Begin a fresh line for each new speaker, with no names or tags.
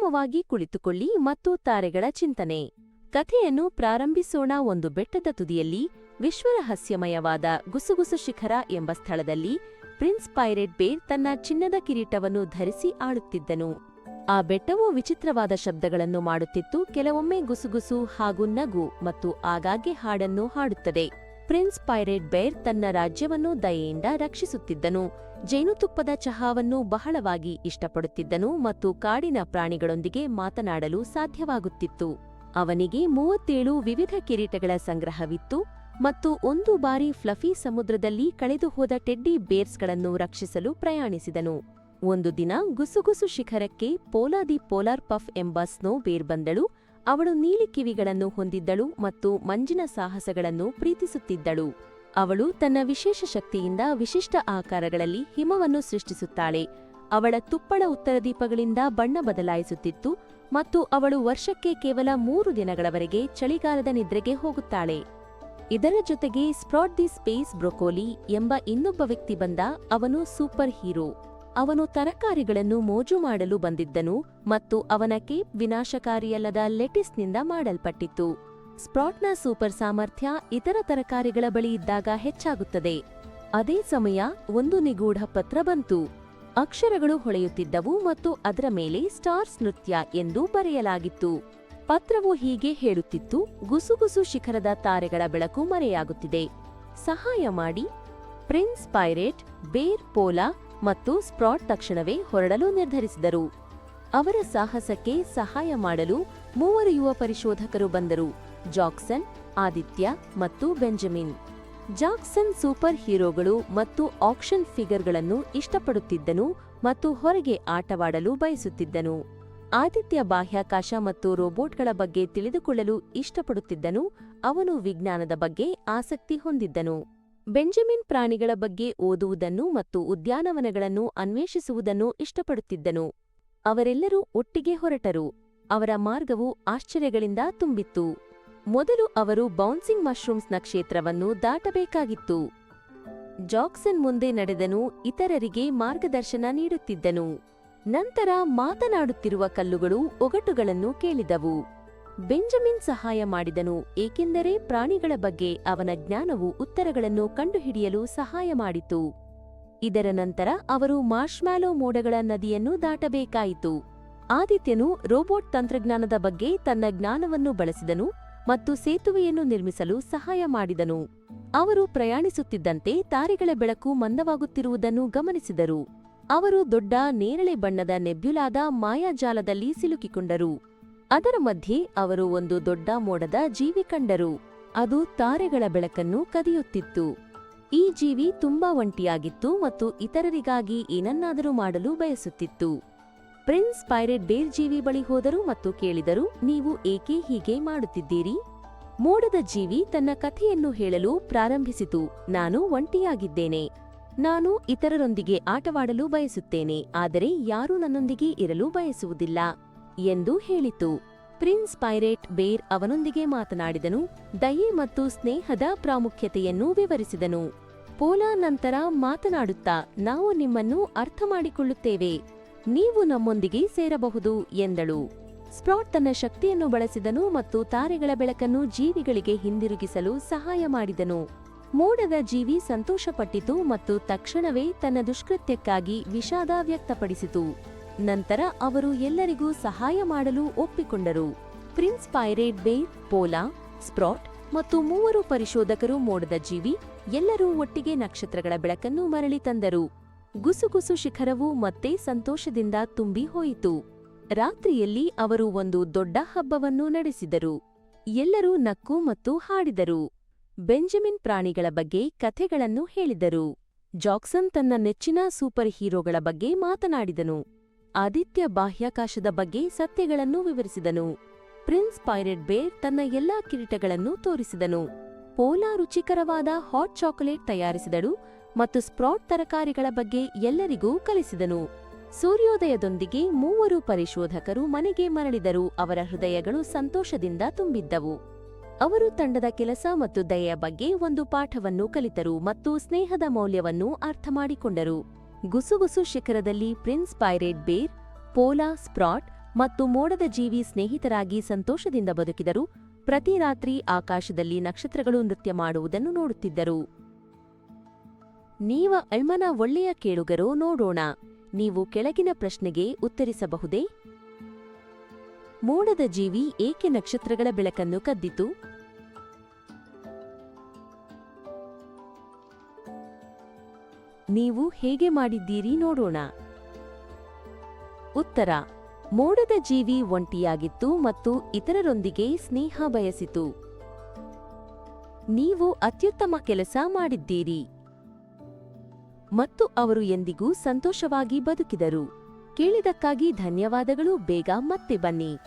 ಆರಾಮವಾಗಿ ಕುಳಿತುಕೊಳ್ಳಿ ಮತ್ತು ತಾರೆಗಳ ಚಿಂತನೆ. ಕಥೆಯನ್ನು ಪ್ರಾರಂಭಿಸೋಣ. ಒಂದು ಬೆಟ್ಟದ ತುದಿಯಲ್ಲಿ ವಿಶ್ವರಹಸ್ಯಮಯವಾದ ಗುಸುಗುಸು ಶಿಖರ ಎಂಬ ಸ್ಥಳದಲ್ಲಿ ಪ್ರಿನ್ಸ್ ಪೈರೇಟ್ ಬೇರ್ ತನ್ನ ಚಿನ್ನದ ಕಿರೀಟವನ್ನು ಧರಿಸಿ ಆಳುತ್ತಿದ್ದನು. ಆ ಬೆಟ್ಟವು ವಿಚಿತ್ರವಾದ ಶಬ್ದಗಳನ್ನು ಮಾಡುತ್ತಿತ್ತು. ಕೆಲವೊಮ್ಮೆ ಗುಸುಗುಸು ಹಾಗೂ ನಗು ಮತ್ತು ಆಗಾಗ್ಗೆ ಹಾಡನ್ನು ಹಾಡುತ್ತದೆ. ಪ್ರಿನ್ಸ್ ಪೈರೇಟ್ ಬೇರ್ ತನ್ನ ರಾಜ್ಯವನ್ನು ದಯೆಯಿಂದ ರಕ್ಷಿಸುತ್ತಿದ್ದನು. ಜೇನುತುಪ್ಪದ ಚಹಾವನ್ನು ಬಹಳವಾಗಿ ಇಷ್ಟಪಡುತ್ತಿದ್ದನು ಮತ್ತು ಕಾಡಿನ ಪ್ರಾಣಿಗಳೊಂದಿಗೆ ಮಾತನಾಡಲು ಸಾಧ್ಯವಾಗುತ್ತಿತ್ತು. ಅವನಿಗೆ ಮೂವತ್ತೇಳು ವಿವಿಧ ಕಿರೀಟಗಳ ಸಂಗ್ರಹವಿತ್ತು ಮತ್ತು ಒಂದು ಬಾರಿ ಫ್ಲಫಿ ಸಮುದ್ರದಲ್ಲಿ ಕಳೆದುಹೋದ ಟೆಡ್ಡಿ ಬೇರ್ಸ್ಗಳನ್ನು ರಕ್ಷಿಸಲು ಪ್ರಯಾಣಿಸಿದನು. ಒಂದು ದಿನ ಗುಸುಗುಸು ಶಿಖರಕ್ಕೆ ಪೋಲಾದಿ ಪೋಲಾರ್ ಪಫ್ ಎಂಬ ಸ್ನೋ ಬೇರ್ ಬಂದಳು ಅವಳು ನೀಲಿ ಕಿವಿಗಳನ್ನು ಹೊಂದಿದ್ದಳು ಮತ್ತು ಮಂಜಿನ ಸಾಹಸಗಳನ್ನು ಪ್ರೀತಿಸುತ್ತಿದ್ದಳು. ಅವಳು ತನ್ನ ವಿಶೇಷ ಶಕ್ತಿಯಿಂದ ವಿಶಿಷ್ಟ ಆಕಾರಗಳಲ್ಲಿ ಹಿಮವನ್ನು ಸೃಷ್ಟಿಸುತ್ತಾಳೆ. ಅವಳ ತುಪ್ಪಳ ಉತ್ತರದೀಪಗಳಿಂದ ಬಣ್ಣ ಬದಲಾಯಿಸುತ್ತಿತ್ತು ಮತ್ತು ಅವಳು ವರ್ಷಕ್ಕೆ ಕೇವಲ ಮೂರು ದಿನಗಳವರೆಗೆ ಚಳಿಗಾಲದ ನಿದ್ರೆಗೆ ಹೋಗುತ್ತಾಳೆ. ಇದರ ಜೊತೆಗೆ ಸ್ಪ್ರಾಟ್ ದಿ ಸ್ಪೇಸ್ ಬ್ರೊಕೋಲಿ ಎಂಬ ಇನ್ನೊಬ್ಬ ವ್ಯಕ್ತಿ ಬಂದ, ಅವನು ಸೂಪರ್ ಹೀರೋ. ಅವನು ತರಕಾರಿಗಳನ್ನು ಮೋಜು ಮಾಡಲು ಬಂದಿದ್ದನು ಮತ್ತು ಅವನ ಕೇಪ್ ವಿನಾಶಕಾರಿಯಲ್ಲದ ಲೆಟಿಸ್ನಿಂದ ಮಾಡಲ್ಪಟ್ಟಿತ್ತು. ಸ್ಪ್ರಾಟ್ನ ಸೂಪರ್ ಸಾಮರ್ಥ್ಯ ಇತರ ತರಕಾರಿಗಳ ಬಳಿ ಇದ್ದಾಗ ಹೆಚ್ಚಾಗುತ್ತದೆ. ಅದೇ ಸಮಯ ಒಂದು ನಿಗೂಢ ಪತ್ರ ಬಂತು. ಅಕ್ಷರಗಳು ಹೊಳೆಯುತ್ತಿದ್ದವು ಮತ್ತು ಅದರ ಮೇಲೆ ಸ್ಟಾರ್ಸ್ ನೃತ್ಯ ಎಂದು ಬರೆಯಲಾಗಿತ್ತು. ಪತ್ರವು ಹೀಗೆ ಹೇಳುತ್ತಿತ್ತು ಗುಸುಗುಸು ಶಿಖರದ ತಾರೆಗಳ ಬೆಳಕು ಮರೆಯಾಗುತ್ತಿದೆ. ಸಹಾಯ ಮಾಡಿ. ಪ್ರಿನ್ಸ್ ಪೈರೇಟ್, ಬೇರ್ ಪೋಲಾ ಮತ್ತು ಸ್ಪ್ರಾಟ್ ತಕ್ಷಣವೇ ಹೊರಡಲು ನಿರ್ಧರಿಸಿದರು. ಅವರ ಸಾಹಸಕ್ಕೆ ಸಹಾಯ ಮಾಡಲು ಮೂವರು ಯುವ ಪರಿಶೋಧಕರು ಬಂದರು, ಜಾಕ್ಸನ್, ಆದಿತ್ಯ ಮತ್ತು ಬೆಂಜಮಿನ್. ಜಾಕ್ಸನ್ ಸೂಪರ್ ಹೀರೋಗಳು ಮತ್ತು ಆಕ್ಷನ್ ಫಿಗರ್ಗಳನ್ನು ಇಷ್ಟಪಡುತ್ತಿದ್ದನು ಮತ್ತು ಹೊರಗೆ ಆಟವಾಡಲು ಬಯಸುತ್ತಿದ್ದನು. ಆದಿತ್ಯ ಬಾಹ್ಯಾಕಾಶ ಮತ್ತು ರೋಬೋಟ್ಗಳ ಬಗ್ಗೆ ತಿಳಿದುಕೊಳ್ಳಲು ಇಷ್ಟಪಡುತ್ತಿದ್ದನು, ಅವನು ವಿಜ್ಞಾನದ ಬಗ್ಗೆ ಆಸಕ್ತಿ ಹೊಂದಿದ್ದನು. ಬೆಂಜಮಿನ್ ಪ್ರಾಣಿಗಳ ಬಗ್ಗೆ ಓದುವುದನ್ನು ಮತ್ತು ಉದ್ಯಾನವನಗಳನ್ನು ಅನ್ವೇಷಿಸುವುದನ್ನು ಇಷ್ಟಪಡುತ್ತಿದ್ದನು. ಅವರೆಲ್ಲರೂ ಒಟ್ಟಿಗೆ ಹೊರಟರು. ಅವರ ಮಾರ್ಗವು ಆಶ್ಚರ್ಯಗಳಿಂದ ತುಂಬಿತ್ತು. ಮೊದಲು ಅವರು ಬೌನ್ಸಿಂಗ್ ಮಶ್ರೂಮ್ಸ್ನ ಕ್ಷೇತ್ರವನ್ನು ದಾಟಬೇಕಾಗಿತ್ತು. ಜಾಕ್ಸನ್ ಮುಂದೆ ನಡೆದನು, ಇತರರಿಗೆ ಮಾರ್ಗದರ್ಶನ ನೀಡುತ್ತಿದ್ದನು. ನಂತರ ಮಾತನಾಡುತ್ತಿರುವ ಕಲ್ಲುಗಳು ಒಗಟುಗಳನ್ನು ಕೇಳಿದವು. ಬೆಂಜಮಿನ್ ಸಹಾಯ ಮಾಡಿದನು, ಏಕೆಂದರೆ ಪ್ರಾಣಿಗಳ ಬಗ್ಗೆ ಅವನ ಜ್ಞಾನವು ಉತ್ತರಗಳನ್ನು ಕಂಡುಹಿಡಿಯಲು ಸಹಾಯ ಮಾಡಿತು. ಇದರ ನಂತರ ಅವರು ಮಾರ್ಷ್ಮ್ಯಾಲೋ ಮೋಡಗಳ ನದಿಯನ್ನು ದಾಟಬೇಕಾಯಿತು. ಆದಿತ್ಯನು ರೋಬೋಟ್ ತಂತ್ರಜ್ಞಾನದ ಬಗ್ಗೆ ತನ್ನ ಜ್ಞಾನವನ್ನು ಬಳಸಿದನು ಮತ್ತು ಸೇತುವೆಯನ್ನು ನಿರ್ಮಿಸಲು ಸಹಾಯ ಮಾಡಿದನು. ಅವರು ಪ್ರಯಾಣಿಸುತ್ತಿದ್ದಂತೆ ತಾರೆಗಳ ಬೆಳಕು ಮಂದವಾಗುತ್ತಿರುವುದನ್ನು ಗಮನಿಸಿದರು. ಅವರು ದೊಡ್ಡ ನೇರಳೆ ಬಣ್ಣದ ನೆಬ್ಯುಲಾದ ಮಾಯಾಜಾಲದಲ್ಲಿ ಸಿಲುಕಿಕೊಂಡರು. ಅದರ ಮಧ್ಯೆ ಅವರು ಒಂದು ದೊಡ್ಡ ಮೋಡದ ಜೀವಿ ಕಂಡರು. ಅದು ತಾರೆಗಳ ಬೆಳಕನ್ನು ಕದಿಯುತ್ತಿತ್ತು. ಈ ಜೀವಿ ತುಂಬಾ ಒಂಟಿಯಾಗಿತ್ತು ಮತ್ತು ಇತರರಿಗಾಗಿ ಏನನ್ನಾದರೂ ಮಾಡಲು ಬಯಸುತ್ತಿತ್ತು. ಪ್ರಿನ್ಸ್ ಪೈರೇಟ್ ಬೇರ್ ಜೀವಿ ಬಳಿ ಹೋದರು ಮತ್ತು ಕೇಳಿದರು, ನೀವು ಏಕೆ ಹೀಗೆ ಮಾಡುತ್ತಿದ್ದೀರಿ? ಮೋಡದ ಜೀವಿ ತನ್ನ ಕಥೆಯನ್ನು ಹೇಳಲು ಪ್ರಾರಂಭಿಸಿತು, ನಾನು ಒಂಟಿಯಾಗಿದ್ದೇನೆ. ನಾನು ಇತರರೊಂದಿಗೆ ಆಟವಾಡಲು ಬಯಸುತ್ತೇನೆ, ಆದರೆ ಯಾರೂ ನನ್ನೊಂದಿಗೆ ಇರಲು ಬಯಸುವುದಿಲ್ಲ. ಎಂದು ಹೇಳಿತು. ಪ್ರಿನ್ಸ್ ಪೈರೇಟ್ ಬೇರ್ ಅವನೊಂದಿಗೆ ಮಾತನಾಡಿದನು, ದಯೆ ಮತ್ತು ಸ್ನೇಹದ ಪ್ರಾಮುಖ್ಯತೆಯನ್ನು ವಿವರಿಸಿದನು. ಪೋಲಾ ನಂತರ ಮಾತನಾಡುತ್ತಾ, ನಾವು ನಿಮ್ಮನ್ನು ಅರ್ಥ ಮಾಡಿಕೊಳ್ಳುತ್ತೇವೆ ನೀವು ನಮ್ಮೊಂದಿಗೆ ಸೇರಬಹುದು ಎಂದಳು. ಸ್ಪ್ರಾಟ್ ತನ್ನ ಶಕ್ತಿಯನ್ನು ಬಳಸಿದನು ಮತ್ತು ತಾರೆಗಳ ಬೆಳಕನ್ನು ಜೀವಿಗಳಿಗೆ ಹಿಂದಿರುಗಿಸಲು ಸಹಾಯ ಮಾಡಿದನು. ಮೋಡದ ಜೀವಿ ಸಂತೋಷಪಟ್ಟಿತು ಮತ್ತು ತಕ್ಷಣವೇ ತನ್ನ ದುಷ್ಕೃತ್ಯಕ್ಕಾಗಿ ವಿಷಾದ ವ್ಯಕ್ತಪಡಿಸಿತು. ನಂತರ ಅವರು ಎಲ್ಲರಿಗೂ ಸಹಾಯ ಮಾಡಲು ಒಪ್ಪಿಕೊಂಡರು. ಪ್ರಿನ್ಸ್ ಪೈರೇಟ್ ಬೇ, ಪೋಲಾ, ಸ್ಪ್ರಾಟ್ ಮತ್ತು ಮೂವರು ಪರಿಶೋಧಕರು ಮೋಡದ ಜೀವಿ, ಎಲ್ಲರೂ ಒಟ್ಟಿಗೆ ನಕ್ಷತ್ರಗಳ ಬೆಳಕನ್ನು ಮರಳಿ ತಂದರು. ಗುಸುಗುಸು ಶಿಖರವು ಮತ್ತೆ ಸಂತೋಷದಿಂದ ತುಂಬಿ ಹೋಯಿತು. ರಾತ್ರಿಯಲ್ಲಿ ಅವರು ಒಂದು ದೊಡ್ಡ ಹಬ್ಬವನ್ನು ನಡೆಸಿದರು. ಎಲ್ಲರೂ ನಕ್ಕು ಮತ್ತು ಹಾಡಿದರು. ಬೆಂಜಮಿನ್ ಪ್ರಾಣಿಗಳ ಬಗ್ಗೆ ಕಥೆಗಳನ್ನು ಹೇಳಿದರು. ಜಾಕ್ಸನ್ ತನ್ನ ನೆಚ್ಚಿನ ಸೂಪರ್ ಹೀರೋಗಳ ಬಗ್ಗೆ ಮಾತನಾಡಿದನು. ಆದಿತ್ಯ ಬಾಹ್ಯಾಕಾಶದ ಬಗ್ಗೆ ಸತ್ಯಗಳನ್ನು ವಿವರಿಸಿದನು. ಪ್ರಿನ್ಸ್ ಪೈರೆಟ್ ಬೇರ್ ತನ್ನ ಎಲ್ಲಾ ಕಿರೀಟಗಳನ್ನು ತೋರಿಸಿದನು. ಪೋಲಾ ರುಚಿಕರವಾದ ಹಾಟ್ ಚಾಕೊಲೇಟ್ ತಯಾರಿಸಿದಳು ಮತ್ತು ಸ್ಪ್ರಾಟ್ ತರಕಾರಿಗಳ ಬಗ್ಗೆ ಎಲ್ಲರಿಗೂ ಕಲಿಸಿದನು. ಸೂರ್ಯೋದಯದೊಂದಿಗೆ ಮೂವರು ಪರಿಶೋಧಕರು ಮನೆಗೆ ಮರಳಿದರು, ಅವರ ಹೃದಯಗಳು ಸಂತೋಷದಿಂದ ತುಂಬಿದ್ದವು. ಅವರು ತಂಡದ ಕೆಲಸ ಮತ್ತು ದಯೆಯ ಬಗ್ಗೆ ಒಂದು ಪಾಠವನ್ನು ಕಲಿತರು ಮತ್ತು ಸ್ನೇಹದ ಮೌಲ್ಯವನ್ನು ಅರ್ಥಮಾಡಿಕೊಂಡರು. ಗುಸುಗುಸು ಶಿಖರದಲ್ಲಿ ಪ್ರಿನ್ಸ್ ಪೈರೇಟ್ ಬೇರ್, ಪೋಲಾ ಸ್ಪ್ರಾಟ್ ಮತ್ತು ಮೋಡದ ಜೀವಿ ಸ್ನೇಹಿತರಾಗಿ ಸಂತೋಷದಿಂದ ಬದುಕಿದರು. ಪ್ರತಿ ರಾತ್ರಿ ಆಕಾಶದಲ್ಲಿ ನಕ್ಷತ್ರಗಳು ನೃತ್ಯ ಮಾಡುವುದನ್ನು ನೋಡುತ್ತಿದ್ದರು. ನೀವ ಅಳ್ಮನ ಒಳ್ಳೆಯ ಕೇಳುಗರೋ ನೋಡೋಣ. ನೀವು ಕೆಳಗಿನ ಪ್ರಶ್ನೆಗೆ ಉತ್ತರಿಸಬಹುದೇ? ಮೋಡದ ಜೀವಿ ಏಕೆ ನಕ್ಷತ್ರಗಳ ಬೆಳಕನ್ನು ಕದ್ದಿತು? ನೀವು ಹೇಗೆ ಮಾಡಿದ್ದೀರಿ ನೋಡೋಣ. ಉತ್ತರ, ಮೋಡದ ಜೀವಿ ಒಂಟಿಯಾಗಿತ್ತು ಮತ್ತು ಇತರರೊಂದಿಗೆ ಸ್ನೇಹ ಬಯಸಿತು. ನೀವು ಅತ್ಯುತ್ತಮ ಕೆಲಸ ಮಾಡಿದ್ದೀರಿ. ಮತ್ತು ಅವರು ಎಂದಿಗೂ ಸಂತೋಷವಾಗಿ ಬದುಕಿದರು. ಕೇಳಿದಕ್ಕಾಗಿ ಧನ್ಯವಾದಗಳು, ಬೇಗ ಮತ್ತೆ ಬನ್ನಿ.